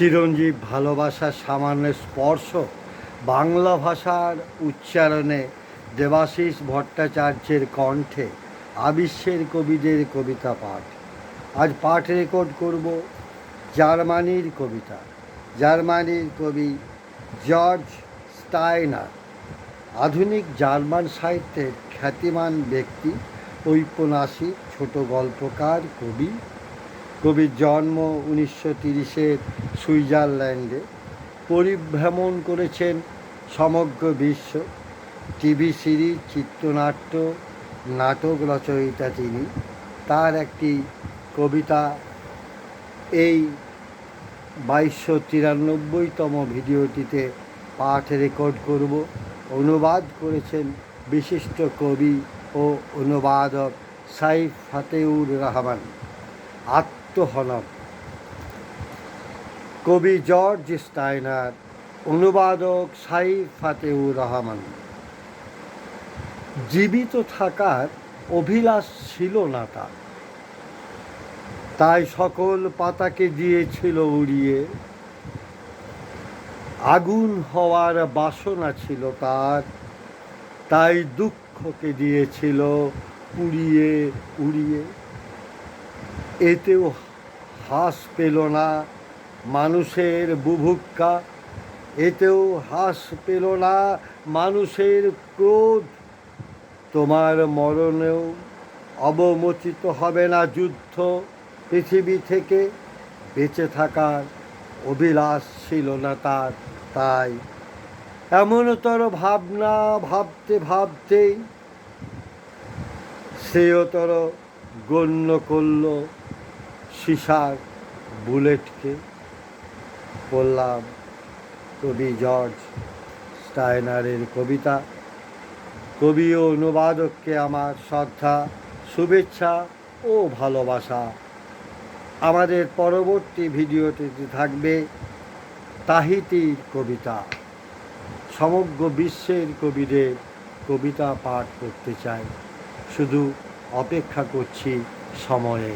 চিরঞ্জীব ভালোবাসার সামান্য স্পর্শ বাংলা ভাষার উচ্চারণে দেবাশিস ভট্টাচার্যের কণ্ঠে আবিশ্বের কবিদের কবিতা পাঠ। আজ পাঠ রেকর্ড করব জার্মানির কবিতা। জার্মানির কবি জর্জ স্টাইনার। আধুনিক জার্মান সাহিত্যের খ্যাতিমান ব্যক্তি, ঔপন্যাসিক, ছোট গল্পকার, কবি কবির জন্ম উনিশশো তিরিশের সুইজারল্যান্ডে। পরিভ্রমণ করেছেন সমগ্র বিশ্ব। টিভি সিরিজ, চিত্রনাট্য, নাটক রচয়িতা তিনি। তার একটি কবিতা এই বাইশশো তিরানব্বইতম ভিডিওটিতে পাঠ রেকর্ড করব। অনুবাদ করেছেন বিশিষ্ট কবি ও অনুবাদক সাইফ ফাতেউর রহমান। আত্মহনন কবি জর্জ স্টাইনার অনুবাদক সাইফ ফাতেউর রহমান। জীবিত থাকার অভিলাষ ছিল না তার। তাই সকল পাতাকে দিয়েছিল উড়িয়ে। আগুন হওয়ার বাসনা ছিল তার। তাই দুঃখকে দিয়েছিল উড়িয়ে উড়িয়ে। এতেও হাস পেল না মানুষের বুভুক্ষা। এতেও হাস পেল না মানুষের ক্রোধ। তোমার মরণেও অবমোচিত হবে না যুদ্ধ। পৃথিবী থেকে বেঁচে থাকার অভিলাষ ছিল না তার, তাই এমনতর ভাবনা ভাবতে ভাবতেই শ্রেয়তর গণ্য করল সিসার বুলেটকে পড়লাম কবি জর্জ স্টাইনারের কবিতা। কবি ও অনুবাদককে আমার শ্রদ্ধা, শুভেচ্ছা ও ভালোবাসা। আমাদের পরবর্তী ভিডিওটিতে থাকবে তাহিতির কবিতা। সমগ্র বিশ্বের কবিদের কবিতা পাঠ করতে চাই। শুধু অপেক্ষা করছি সময়ে।